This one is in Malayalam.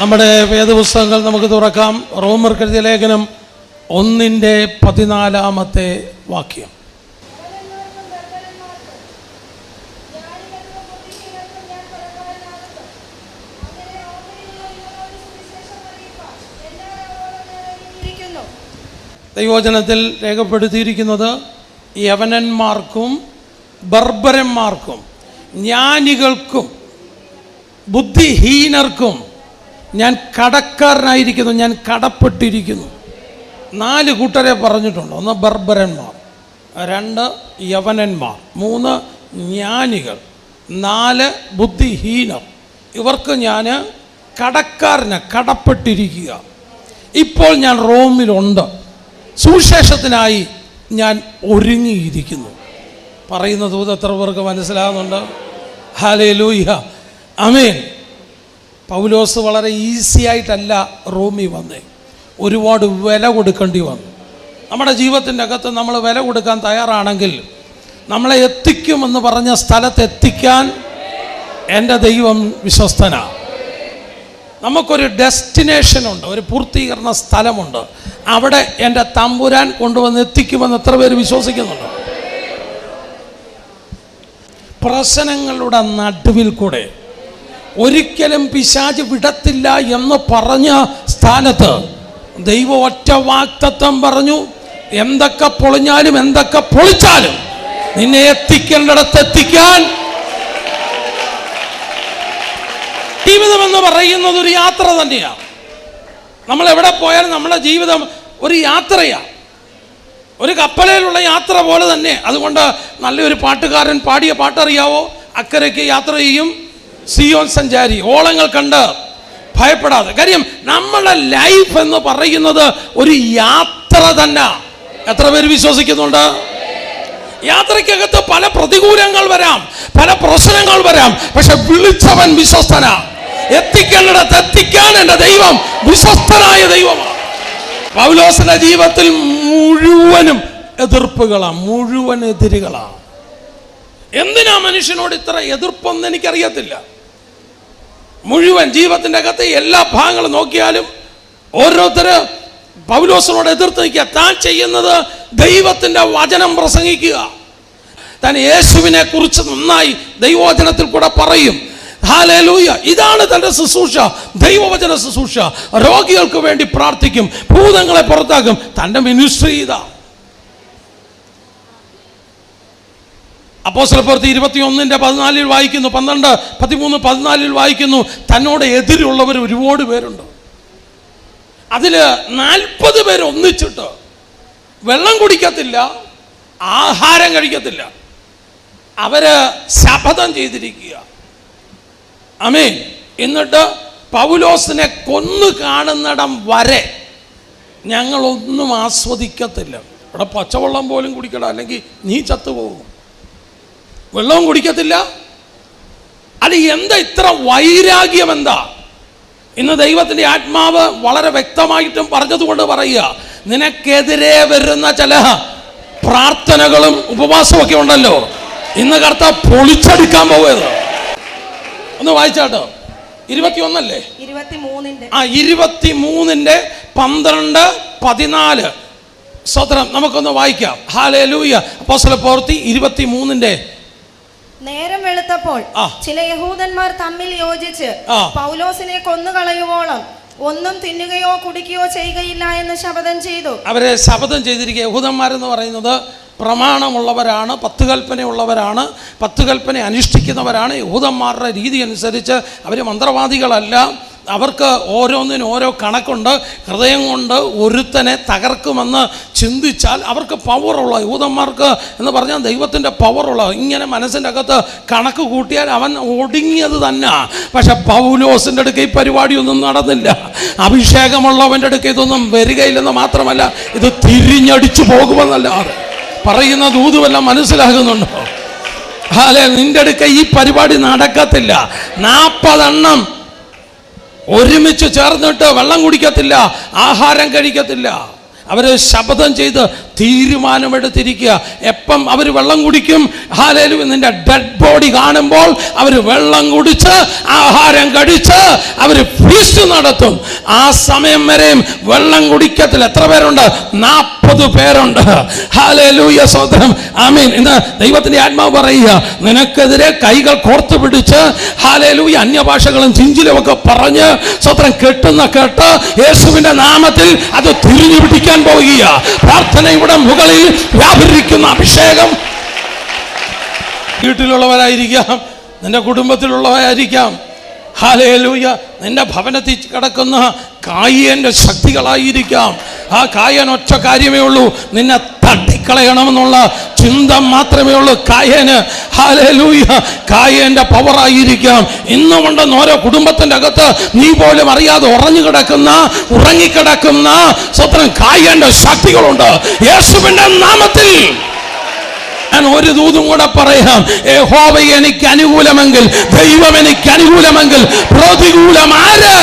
നമ്മുടെ വേദപുസ്തകങ്ങൾ നമുക്ക് തുറക്കാം റോമർ കൃതി ലേഖനം ഒന്നിന്റെ പതിനാലാമത്തെ വാക്യം ഇരിക്കുന്നു. ദൈവവചനത്തിൽ രേഖപ്പെടുത്തിയിരിക്കുന്നത് യവനന്മാർക്കും ബർബരന്മാർക്കും ജ്ഞാനികൾക്കും ബുദ്ധിഹീനർക്കും ഞാൻ കടക്കാരനായിരിക്കുന്നു ഞാൻ കടപ്പെട്ടിരിക്കുന്നു. നാല് കൂട്ടരെ പറഞ്ഞിട്ടുണ്ട്. ഒന്ന് ബർബരന്മാർ രണ്ട് യവനന്മാർ മൂന്ന് ജ്ഞാനികൾ നാല് ബുദ്ധിഹീനർ. ഇവർക്ക് ഞാൻ കടക്കാരന് കടപ്പെട്ടിരിക്കുക. ഇപ്പോൾ ഞാൻ റോമിലുണ്ട്. സുവിശേഷത്തിനായി ഞാൻ ഒരുങ്ങിയിരിക്കുന്നു. പറയുന്ന ദൂത് എത്ര പേർക്ക് മനസ്സിലാകുന്നുണ്ട് ഹാലേ ലൂഹ അമേൻ പൗലോസ് വളരെ ഈസി ആയിട്ടല്ല റോമി വന്നേ. ഒരുപാട് വില കൊടുക്കേണ്ടി വന്നു. നമ്മുടെ ജീവിതത്തിന്റെ അകത്ത് നമ്മൾ വില കൊടുക്കാൻ തയ്യാറാണെങ്കിൽ നമ്മളെ എത്തിക്കുമെന്ന് പറഞ്ഞ സ്ഥലത്ത് എത്തിക്കാൻ എന്റെ ദൈവം വിശ്വസ്തനാണ് നമുക്കൊരു ഡെസ്റ്റിനേഷൻ ഉണ്ട് ഒരു പൂർത്തീകരണ സ്ഥലമുണ്ട്. അവിടെ എന്റെ തമ്പുരാൻ കൊണ്ടുവന്ന് എത്തിക്കുമെന്ന് എത്ര പേര് വിശ്വസിക്കുന്നുണ്ട്? പ്രശ്നങ്ങളുടെ നടുവിൽ കൂടെ ഒരിക്കലും പിശാജ് വിടത്തില്ല എന്ന് പറഞ്ഞ സ്ഥാനത്ത് ദൈവം ഒറ്റ വാക്തത്വം പറഞ്ഞു എന്തൊക്കെ പൊളിഞ്ഞാലും എന്തൊക്കെ പൊളിച്ചാലും നിന്നെ എത്തിക്കേണ്ടിടത്ത് എത്തിക്കാൻ ജീവിതം എന്ന് പറയുന്നത് ഒരു യാത്ര തന്നെയാണ് നമ്മൾ എവിടെ പോയാലും നമ്മുടെ ജീവിതം ഒരു യാത്രയാണ് ഒരു കപ്പലിലുള്ള യാത്ര പോലെ തന്നെ. അതുകൊണ്ട് നല്ലൊരു പാട്ടുകാരൻ പാടിയ പാട്ടറിയാവോ? അക്കരയ്ക്ക് യാത്ര ചെയ്യും. സിയോൻ സഞ്ചാരി ഓളങ്ങൾ കണ്ട് ഭയപ്പെടാതെ. കാര്യം നമ്മളെ ലൈഫ് എന്ന് പറയുന്നത് ഒരു യാത്ര തന്നെ. എത്ര പേര് വിശ്വസിക്കുന്നുണ്ട്? യാത്രയ്ക്കകത്ത് പല പ്രതികൂലങ്ങൾ വരാം പല പ്രശ്നങ്ങൾ വരാം പക്ഷെ വിളിച്ചവൻ വിശ്വസ്തനാ. എത്തിക്കേണ്ടിടത്ത് എത്തിക്കാൻ എന്റെ ദൈവം വിശ്വസ്തനായ ദൈവമാണ്. പൗലോസിന്റെ ജീവിതത്തിൽ മുഴുവനും എതിർപ്പുകളാണ് മുഴുവൻ എതിരുകളാണ് എന്തിനാ മനുഷ്യനോട് ഇത്ര എതിർപ്പെന്ന് എനിക്കറിയത്തില്ല. മുഴുവൻ ജീവിതത്തിന്റെ അകത്ത് എല്ലാ ഭാഗങ്ങളും നോക്കിയാലും ഓരോരുത്തര് പൗലോസിനോട് എതിർത്ത് നിൽക്കുക. താൻ ചെയ്യുന്നത് ദൈവത്തിന്റെ വചനം പ്രസംഗിക്കുക. താൻ യേശുവിനെ കുറിച്ച് നന്നായി ദൈവവചനത്തിൽ കൂടെ പറയും. ഹാലൂയ ഇതാണ് തന്റെ ശുശ്രൂഷ. ദൈവവചന ശുശ്രൂഷ. രോഗികൾക്ക് വേണ്ടി പ്രാർത്ഥിക്കും. ഭൂതങ്ങളെ പുറത്താക്കും. തന്റെ മിനിസ്ട്രി ഇതാ. അപ്പോസ്തല പ്രവൃത്തി ഇരുപത്തിയൊന്നിന്റെ പതിനാലിൽ വായിക്കുന്നു പന്ത്രണ്ട് പതിമൂന്ന് പതിനാലിൽ വായിക്കുന്നു. തന്നോട് എതിരുള്ളവർ ഒരുപാട് പേരുണ്ട്. അതിൽ നാൽപ്പത് പേര് ഒന്നിച്ചിട്ട് വെള്ളം കുടിക്കത്തില്ല ആഹാരം കഴിക്കത്തില്ല. അവർ ശപഥം ചെയ്തിരിക്കുക. അമേ എന്നിട്ട് പൗലോസിനെ കൊന്നു കാണുന്നിടം വരെ ഞങ്ങളൊന്നും ആസ്വദിക്കത്തില്ല. ഇവിടെ പച്ചവെള്ളം പോലും കുടിക്കണം അല്ലെങ്കിൽ നീ ചത്തുപോകും. വെള്ളവും കുടിക്കത്തില്ല. അത് എന്താ ഇത്ര വൈരാഗ്യം എന്താ? ഇന്ന് ദൈവത്തിന്റെ ആത്മാവ് വളരെ വ്യക്തമായിട്ടും പറഞ്ഞതുകൊണ്ട് പറയുക നിനക്കെതിരെ വരുന്ന ചില പ്രാർത്ഥനകളും ഉപവാസവും ഒക്കെ ഉണ്ടല്ലോ. ഇന്ന് കർത്ത പൊളിച്ചടിക്കാൻ പോയത് ഒന്ന് വായിച്ചാട്ടോ ഇരുപത്തിയൊന്നല്ലേ? ഇരുപത്തിമൂന്നിന്റെ. ആ ഇരുപത്തി മൂന്നിന്റെ പന്ത്രണ്ട് പതിനാല്. സ്വത്രം നമുക്കൊന്ന് വായിക്കാം. ഹാലേ ലൂയ അപ്പോസല പ്രവൃത്തി ഇരുപത്തി മൂന്നിന്റെ നേരം വെളുത്തപ്പോൾ ചില യഹൂദന്മാർ തമ്മിൽ യോജിച്ച്. പൗലോസിനെ കൊന്നുകളയുവോളം ഒന്നും തിന്നുകയോ കുടിക്കുകയോ ചെയ്യുകയില്ല എന്ന് ശപഥം ചെയ്തു. അവരെ ശപഥം ചെയ്തിരിക്കുക യഹൂദന്മാരെന്ന് പറയുന്നത് പ്രമാണമുള്ളവരാണ് പത്ത് കൽപ്പനയുള്ളവരാണ് പത്ത് കൽപ്പന അനുഷ്ഠിക്കുന്നവരാണ്. യഹൂദന്മാരുടെ രീതി അനുസരിച്ച് അവർ മന്ത്രവാദികളല്ല. അവർക്ക് ഓരോന്നിനും ഓരോ കണക്കുണ്ട് ഹൃദയം കൊണ്ട് ഒരുത്തനെ തകർക്കുമെന്ന് ചിന്തിച്ചാൽ അവർക്ക് പവറുള്ള യൂതന്മാർക്ക് എന്ന് പറഞ്ഞാൽ ദൈവത്തിന്റെ പവറുള്ള ഇങ്ങനെ മനസ്സിന്റെ അകത്ത് കണക്ക് കൂട്ടിയാൽ അവൻ ഒടുങ്ങിയത് തന്നെ. പക്ഷെ പൗലോസിന്റെ അടുക്ക് ഈ പരിപാടിയൊന്നും നടന്നില്ല. അഭിഷേകമുള്ളവന്റെ അടുക്ക് ഇതൊന്നും വരികയില്ലെന്ന് മാത്രമല്ല ഇത് തിരിഞ്ഞടിച്ചു പോകുമെന്നല്ലാതെ. പറയുന്ന ദൂതുമെല്ലാം മനസ്സിലാകുന്നുണ്ടോ? അല്ലെ നിന്റെ അടുക്ക ഈ പരിപാടി നടക്കത്തില്ല. നാൽപ്പതെണ്ണം ഒരുമിച്ച് ചേർന്നിട്ട് വെള്ളം കുടിക്കത്തില്ല ആഹാരം കഴിക്കത്തില്ല. അവർ ശപഥം ചെയ്ത് തീരുമാനമെടുത്തിരിക്കുക. എപ്പം അവർ വെള്ളം കുടിക്കും? ഹാലേലു നിന്റെ ഡെഡ് ബോഡി കാണുമ്പോൾ അവർ വെള്ളം കുടിച്ച് ആഹാരം കഴിച്ച് അവർ ഫീസ്റ്റ് നടത്തും. ആ സമയം വരെയും വെള്ളം കുടിക്കത്തിൽ എത്ര പേരുണ്ട്? നാൽപ്പത് പേരുണ്ട്. ഹാലേലൂയ സ്വതന്ത്രം ആമീൻ. ഇന്ന് ദൈവത്തിന്റെ ആത്മാവ് പറയുക നിനക്കെതിരെ കൈകൾ കോർത്തു പിടിച്ച് ഹാലേലൂയ അന്യഭാഷകളും ചിഞ്ചിലും ഒക്കെ പറഞ്ഞ് സ്വത്രം കെട്ടുന്ന കേട്ട് യേശുവിന്റെ നാമത്തിൽ അത് തിരിഞ്ഞു പിടിക്കാൻ പോവുക പ്രാർത്ഥനയുടെ മുകളിൽ വ്യാപരിക്കുന്ന അഭിഷേകം. വീട്ടിലുള്ളവരായിരിക്കാം നിന്റെ കുടുംബത്തിലുള്ളവരായിരിക്കാം. ഹാലേലൂയ നിന്റെ ഭവനത്തിൽ കിടക്കുന്ന കായികന്റെ ശക്തികളായിരിക്കാം. ആ കായൻ ഒറ്റ കാര്യമേ ഉള്ളൂ. നിന്നെ തട്ടിക്കളയണമെന്നുള്ള ചിന്ത മാത്രമേ ഉള്ളൂ. കായന് ഹാലൂയ കായന്റെ പവറായിരിക്കാം ഇന്നുമുണ്ടെന്ന് ഓരോ കുടുംബത്തിന്റെ അകത്ത് നീ പോലും അറിയാതെ ഉറഞ്ഞു കിടക്കുന്ന ഉറങ്ങിക്കിടക്കുന്ന സ്വത്രം കായന്റെ ശക്തികളുണ്ട്. യേശുവിന്റെ നാമത്തിൽ ഞാൻ ഒരു ദൂതും കൂടെ പറയാം. യഹോവ എനിക്ക് അനുകൂലമെങ്കിൽ ദൈവം എനിക്ക് അനുകൂലമെങ്കിൽ പ്രതികൂലമാര്